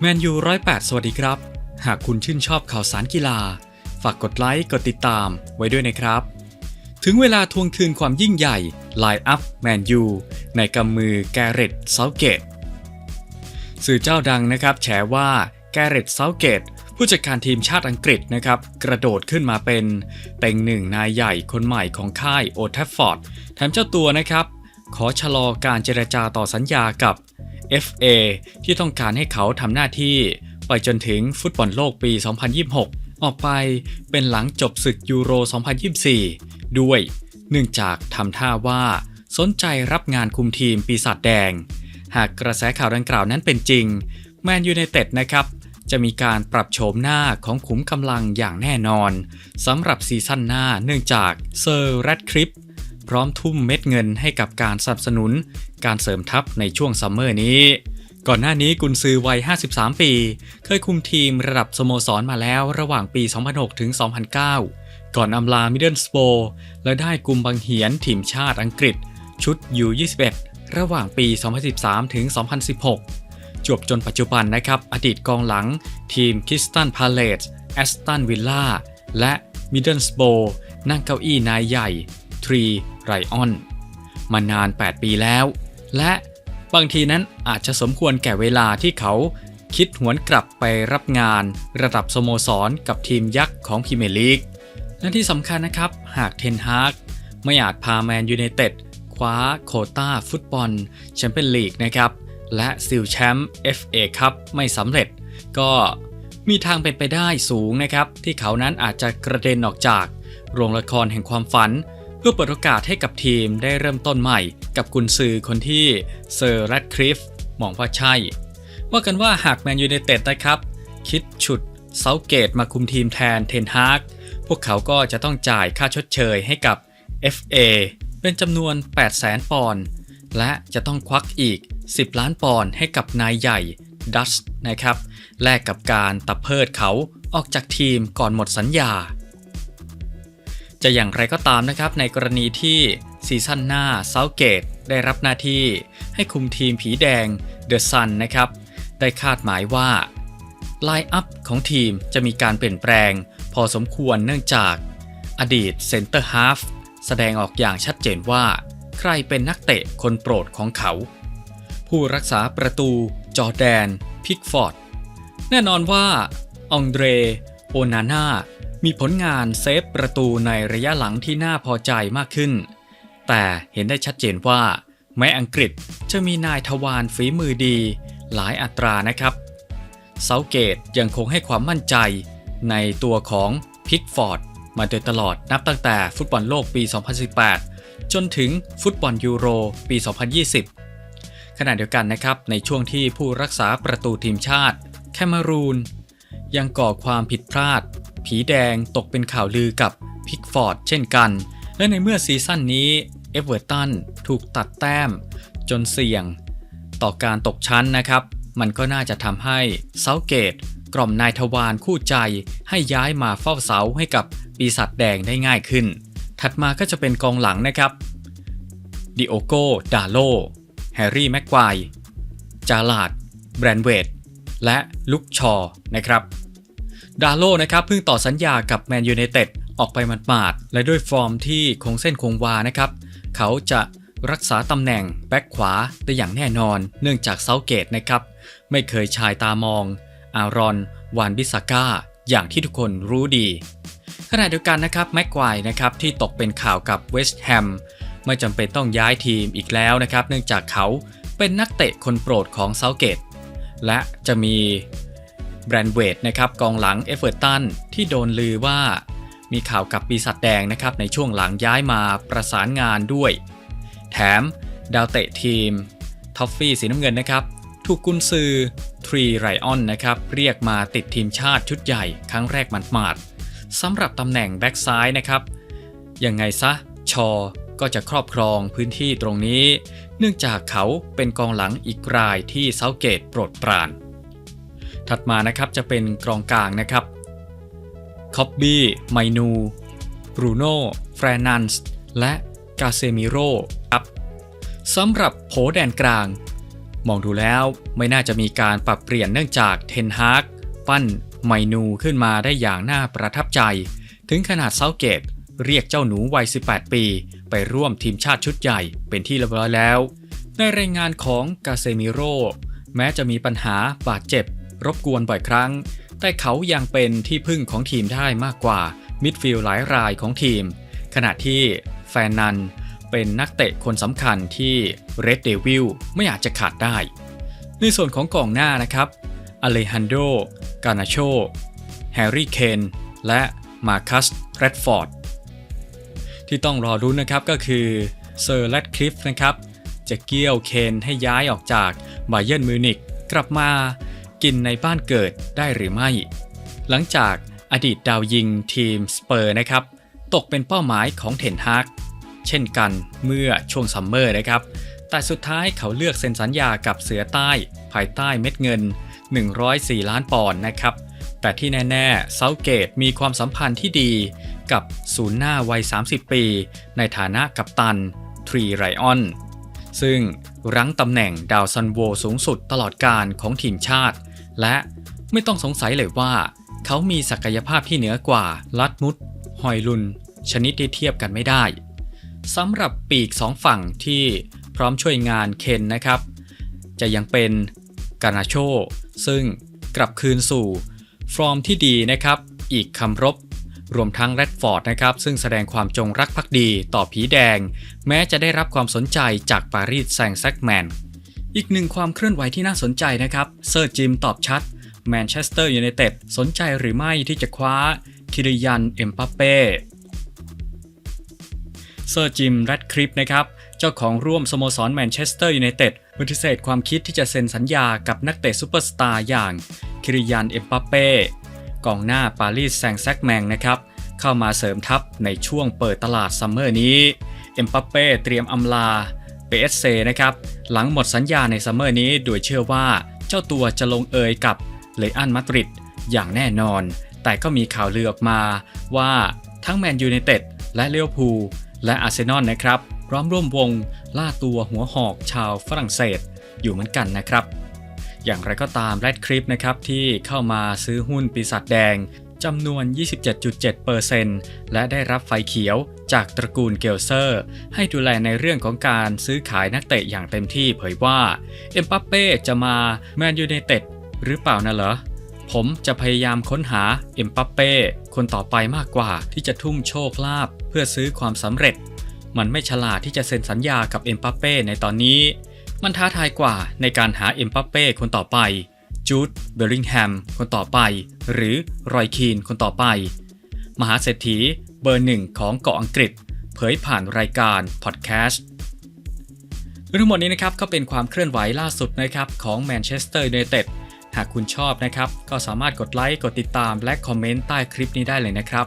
แมนยูร้อยแปดสวัสดีครับ หากคุณชื่นชอบข่าวสารกีฬา ฝากกดไลค์กดติดตามไว้ด้วยนะครับ ถึงเวลาทวงคืนความยิ่งใหญ่ไลน์อัพแมนยูในกำมือแกเรตเซาเกตสื่อเจ้าดังนะครับ แฉว่าแกเรตเซาเกตผู้จัดการทีมชาติอังกฤษนะครับ กระโดดขึ้นมาเป็นเต็งหนึ่งนายใหญ่คนใหม่ของค่ายโอทัฟฟอร์ดแถมเจ้าตัวนะครับ ขอชะลอการเจรจาต่อสัญญากับ FA ที่ต้องการให้เขาทำหน้าที่ไปจนถึงฟุตบอลโลกปี 2026 ออกไปเป็นหลังจบศึกยูโร 2024 ด้วย เนื่องจากทำท่าว่าสนใจรับงานคุมทีมปีศาจแดง หากกระแสข่าวดังกล่าวนั้นเป็นจริง แมนยูไนเต็ดนะครับ จะมีการปรับโฉมหน้าของขุมกำลังอย่างแน่นอนสำหรับซีซั่นหน้าเนื่องจากเซอร์แรดคลิปพร้อมทุ่มเม็ดเงินให้กับการสนับสนุน การเสริมทัพในช่วงซัมเมอร์นี้ ก่อนหน้านี้กุนซือวัย 53 ปี เคยคุมทีมระดับสโมสรมาแล้วระหว่างปี 2006 ถึง 2009 ก่อนอำลามิดเดิลสโปและได้กุมบังเหียนทีมชาติอังกฤษ ชุด U21 ระหว่างปี 2013 ถึง 2016 จวบจนปัจจุบันนะครับ อดีตกองหลัง ทีมคิสตันพาเลตแอสตันวิลล่าและมิดเดิลสโปนั่งเก้าอี้นายใหญ่ทรีไรออน มานาน 8 ปีแล้ว และบางทีนั้นอาจจะสมควรแก่เวลาที่เขาคิดหวนกลับไปรับงาน ระดับสโมสรกับทีมยักษ์ของพรีเมียร์ลีก และที่สำคัญนะครับ หากเทนฮากไม่อาจพาแมนยูไนเต็ดคว้าโคต้าฟุตบอลแชมเปี้ยนลีกนะครับ และซิลแชมป์ FA คัพไม่สำเร็จ ก็มีทางเป็นไปได้สูงนะครับ ที่เขานั้นอาจจะกระเด็นออกจาก โรงละครแห่งความฝัน เพื่อเปิดโอกาสให้กับทีมได้เริ่มต้นใหม่กับกุนซือคนที่เซอร์แรดคลิฟมองว่าใช่ ว่ากันว่าหากแมนยูไนเต็ดนะครับ คิดฉุดเซาเกตมาคุมทีมแทนเทนฮากพวกเขาก็จะต้องจ่ายค่าชดเชยให้กับ FA เป็นจำนวน 800,000 ปอนด์และจะต้องควักอีก 10 ล้านปอนด์ให้กับนายใหญ่ดัชนะครับ แลกกับการตับเพิดเขาออกจากทีมก่อนหมดสัญญา จะอย่างไรก็ตามนะครับ ในกรณีที่ซีซั่นหน้าเซาเกตได้รับหน้าที่ ให้คุมทีมผีแดงเดอะซันนะครับ ได้คาดหมายว่าไลน์อัพของทีมจะมีการเปลี่ยนแปลง พอสมควรเนื่องจาก อดีตเซนเตอร์ฮาฟแสดงออกอย่างชัดเจนว่า ใครเป็นนักเตะคนโปรดของเขา ผู้รักษาประตูจอแดน พิกฟอร์ด แน่นอนว่า องเดร โอนาน่า มีผลงานเซฟประตูในระยะหลังที่น่าพอใจมากขึ้น แต่เห็นได้ชัดเจนว่า แม้อังกฤษจะมีนายทวารฝีมือดี หลายอัตรานะครับ เซาเกตยังคงให้ความมั่นใจในตัวของพิกฟอร์ดมาโดยตลอดนับตั้งแต่ฟุตบอลโลกปี 2018 จนถึงฟุตบอลยูโรปี 2020 ขณะเดียวกันนะครับ ในช่วงที่ผู้รักษาประตูทีมชาติ แคมารูน ยังก่อความผิดพลาด ผีแดงตกเป็นข่าวลือกับพิกฟอร์ดเช่นกัน และในเมื่อซีซั่นนี้เอเวอร์ตันถูกตัดแต้ม จนเสี่ยง ต่อการตกชั้นนะครับ มันก็น่าจะทำให้เซาเกตกล่อมนายทวารคู่ใจให้ย้ายมาเฝ้าเสาให้กับปีศาจแดงได้ง่ายขึ้น ถัดมาก็จะเป็นกองหลังนะครับดิโอโกดาโล แฮร์รี่แม็กควายจาลาด แบรนเวดและลุกชอนะครับ ดาโลนะครับเพิ่งต่อสัญญากับแมนยูไนเต็ดออกไปหมาดๆและด้วยฟอร์มที่คงเส้นคงวานะครับ เขาจะรักษาตำแหน่งแบ็คขวาได้อย่างแน่นอน เนื่องจากเซาเกตนะครับ ไม่เคยชายตามอง อารอน วานบิสาก้า อย่างที่ทุกคนรู้ดี ขณะเดียวกันนะครับแม็กควายนะครับที่ตกเป็นข่าวกับเวสต์แฮมไม่จำเป็นต้องย้ายทีมอีกแล้วนะครับ เนื่องจากเขาเป็นนักเตะคนโปรดของเซาเกตและจะมี แบรนด์เวดนะครับกองหลังเอเวอร์ตันที่โดนลือว่า มีข่าวกับปีศาจแดงนะครับในช่วงหลังย้ายมาประสานงานด้วย แถมดาวเตะทีมท็อฟฟี่สีน้ำเงินนะครับ ถูกกุนซือทรีไรออนนะครับเรียกมาติดทีมชาติชุดใหญ่ครั้งแรกมันมาดๆสำหรับตำแหน่งแบ็กซ้ายนะครับยังไงซะชอก็จะครอบครองพื้นที่ตรงนี้ เนื่องจากเขาเป็นกองหลังอีกรายที่เซาเกตโปรดปราน ถัดมานะครับจะเป็นกองกลางนะครับคอบบี้ ไมนู บรูโน่ แฟรนันส์ และกาเซมิโร่ครับสำหรับโผแดนกลาง มองดูแล้วไม่น่าจะมีการปรับเปลี่ยนเนื่องจากเทนฮากปั้นไมนูขึ้นมาได้อย่างน่าประทับใจ ถึงขนาดเซาเกต เรียกเจ้าหนูวัย 18 ปี ไปร่วมทีมชาติชุดใหญ่เป็นที่เรียบร้อยแล้ว ในรายงานของกาเซมิโรแม้จะมีปัญหาบาดเจ็บ รบกวนบ่อยครั้ง แต่เขายังเป็นที่พึ่งของทีมได้มากกว่ามิดฟิลด์หลายรายของทีม ขณะที่แฟนนันเป็นนักเตะคนสำคัญที่เรดเดวิลไม่อาจจะขาดได้ ในส่วนของกองหน้านะครับอเลฮันโด กานาโช แฮร์รี่ เคน และมาคัสแรดฟอร์ด ที่ต้องรอรุ้นนะครับก็คือเซอร์แรดคลิฟนะครับ จะเกี้ยวเคนให้ย้ายออกจากบาเยิร์นมิวนิกกลับมา กินในบ้านเกิดได้หรือไม่ หลังจากอดีตดาวยิงทีมสเปอร์นะครับ ตกเป็นเป้าหมายของเทนฮากเช่นกันเมื่อช่วงซัมเมอร์นะครับ แต่สุดท้ายเขาเลือกเซ็นสัญญากับเสือใต้ ภายใต้เม็ดเงิน 104 ล้านปอนด์นะครับ แต่ที่แน่ๆเซาเกตมีความสัมพันธ์ที่ดีกับศูนย์หน้าวัย 30 ปี ในฐานะกัปตันทรีไรออนซึ่งรั้งตำแหน่งดาวซันโวสูงสุดตลอดการของทีมชาติ และไม่ต้องสงสัยเลยว่า เขามีศักยภาพที่เหนือกว่าลัดมุด หอยลุน ชนิดที่เทียบกันไม่ได้สำหรับปีกสองฝั่งที่พร้อมช่วยงานเคนนะครับ จะยังเป็นกานาโช ซึ่งกลับคืนสู่ ฟอร์มที่ดีนะครับ อีกคำรบ รวมทั้งแรดฟอร์ดนะครับ ซึ่งแสดงความจงรักภักดีต่อผีแดง แม้จะได้รับความสนใจจากปารีสแซงแซกแมน อีกหนึ่งความเคลื่อนไหวที่น่าสนใจนะครับ เซอร์จิมตอบชัด แมนเชสเตอร์ยูไนเต็ดสนใจหรือไม่ที่จะคว้าคิริยันเอ็มปัปเป้เซอร์จิมแรดคลิปนะครับ เจ้าของร่วมสโมสรแมนเชสเตอร์ยูไนเต็ดปฏิเสธความคิดที่จะเซ็นสัญญากับนักเตะซูเปอร์สตาร์อย่างคิริยันเอ็มปัปเป้กองหน้าปารีสแซงแซกแมงนะครับ เข้ามาเสริมทัพในช่วงเปิดตลาดซัมเมอร์นี้ เอ็มปัปเป้เตรียมอำลา เปเอสเซนะครับ หลังหมดสัญญาในซัมเมอร์นี้ โดยเชื่อว่าเจ้าตัวจะลงเอยกับเลอันมาดริดอย่างแน่นอน แต่ก็มีข่าวลือออกมาว่าทั้งแมนยูไนเต็ดและเลี้ยวพูและอาร์เซนอลนะครับพร้อมร่วมวงล่าตัวหัวหอกชาวฝรั่งเศสอยู่เหมือนกันนะครับ อย่างไรก็ตามแรดคลิปนะครับที่เข้ามาซื้อหุ้นปีศาจแดง จำนวน 27.7%และได้รับไฟเขียวจากตระกูลเกลเซอร์ ให้ดูแลในเรื่องของการซื้อขายนักเตะอย่างเต็มที่เผยว่า เอ็มปัปเป้จะมาแมนยูไนเต็ดหรือเปล่านะเหรอ ผมจะพยายามค้นหาเอ็มปัปเป้คนต่อไปมากกว่าที่จะทุ่มโชคลาภเพื่อซื้อความสำเร็จ มันไม่ฉลาดที่จะเซ็นสัญญากับเอ็มปัปเป้ในตอนนี้ มันท้าทายกว่าในการหาเอ็มปัปเป้คนต่อไป จูดเบลลิงแฮมคนต่อไป หรือรอยคีนคนต่อไป มหาเศรษฐีเบอร์หนึ่งของเกาะอังกฤษ เผยผ่านรายการพอดแคสต์ทั้งหมดนี้นะครับก็เป็นความเคลื่อนไหวล่าสุดนะครับของแมนเชสเตอร์ยูไนเต็ดหากคุณชอบนะครับ ก็สามารถกดไลค์กดติดตามและคอมเมนต์ใต้คลิปนี้ได้เลยนะครับ